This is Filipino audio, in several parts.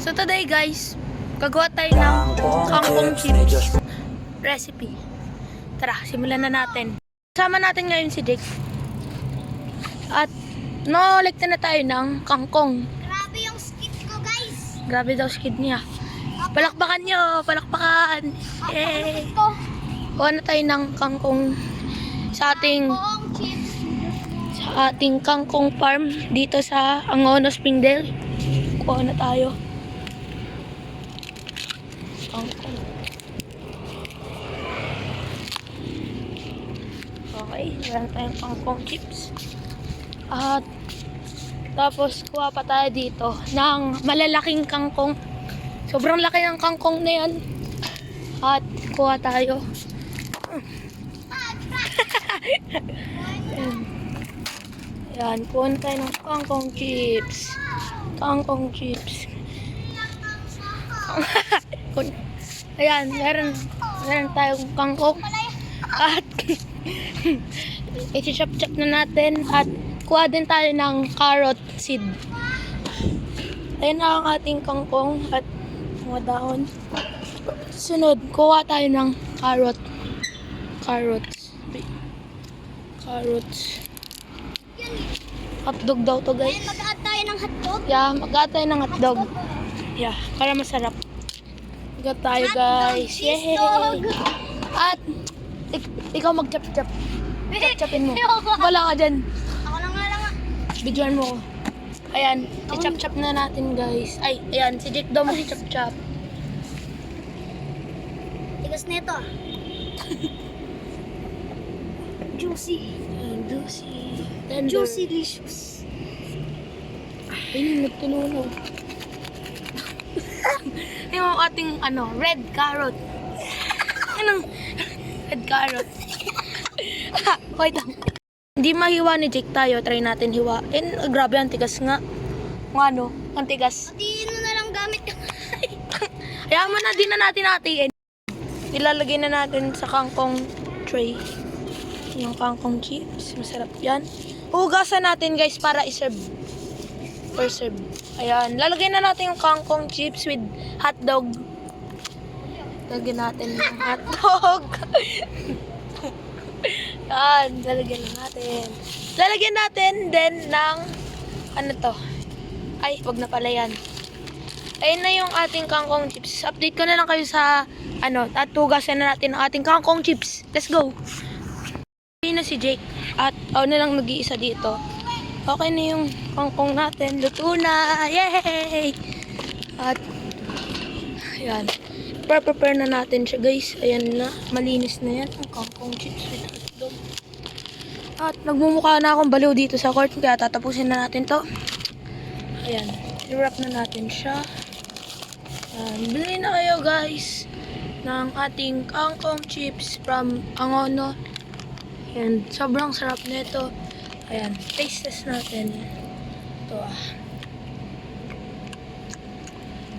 So today guys, gagawa tayo ng kangkong chips recipe. Tara, simulan na natin. Kasama natin ngayon si Jake. At no-lekta na tayo ng kangkong. Grabe yung skit ko, guys. Grabe daw skid niya. Palakpakan nyo, palakpakan. Yay! Kuha na tayo ng kangkong sa ating sa ating kangkong farm dito sa Angono Springdale. Kuha na tayo. Kangkong. Okay, meron tayong kangkong chips. At tapos kuha pa tayo dito ng malalaking kangkong. Sobrang laki ng kangkong na yan. At kuha tayo. Ayan, kuha tayo ng kangkong chips. Kangkong chips. Ayan, meron, meron tayong kangkong. At i-chop-chop na natin. At kuha din tayo ng carrot seed. Ayan na ang ating kangkong at mga dahon. Sunod, kuha tayo ng carrot. Carrots. Carrots. Hotdog daw to guys. Mag-add tayo ng hotdog. Yeah, mag tayo ng hotdog. Yeah, para masarap. Mag tayo guys. Yay! At ik- ikaw mag-chop-chop. Chop-chopin mo. Wala ka dyan. Ako na nga lang. ah. Bidyoan mo. ko. Ayan, i-chop-chop na natin guys. Ay, ayan, si Jake daw mag-chop-chop. Tigas na ito. ah. Juicy. Ayan, juicy. Tender. Juicy delicious. Ayun, yung ating, ano, red carrot. Anong red carrot? Wait lang. Hindi mahiwa ni Jake tayo. Try natin hiwain. Ah, grabe, ang tigas nga. Ang ano, ang tigas. Pati ano na lang gamit yung... Kaya mo na, di na natin natin. Ilalagay na natin sa kangkong tray. Yung kangkong chips. Masarap yan. Hugasan natin guys para iserve. For serve. Ayan. Lalagay na natin yung kangkong chips with hotdog. Lagyan natin yung hotdog. Yan. Lalagyan na natin. Lalagyan natin din ng ano to. Ay, wag na pala yan. Ayun na yung ating kangkong chips. Update ko na lang kayo sa ano, at hugasan na natin ang ating kangkong chips. Let's go! Ayun na si Jake. At ako na lang nag-iisa dito. Okay na yung kangkong natin. Luto na! Yay! At, ayan. Prepare na natin siya guys. Ayan na. Malinis na yan. Ang kangkong chips with. At nagmumukha na akong baliw dito sa court. Kaya tatapusin na natin to. Ayan. I-wrap na natin siya. Ayan. Bili na kayo guys ng ating kangkong chips from Angono. And sobrang sarap nito. Ayan. Taste test natin. Ito ah.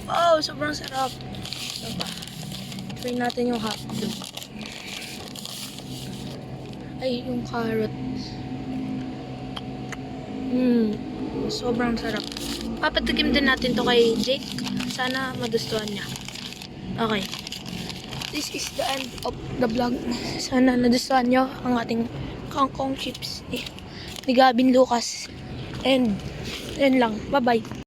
Wow, sobrang sarap. Ito ba? Try natin yung hotdog. Ay, yung carrot. Mmm. Sobrang sarap. Papatikim din natin to kay Jake. Sana magustuhan niya. Okay. This is the end of the vlog. Sana nagustuhan niyo ang ating kangkong chips ni, ni Gavin Lucas. And, yun lang. Bye-bye.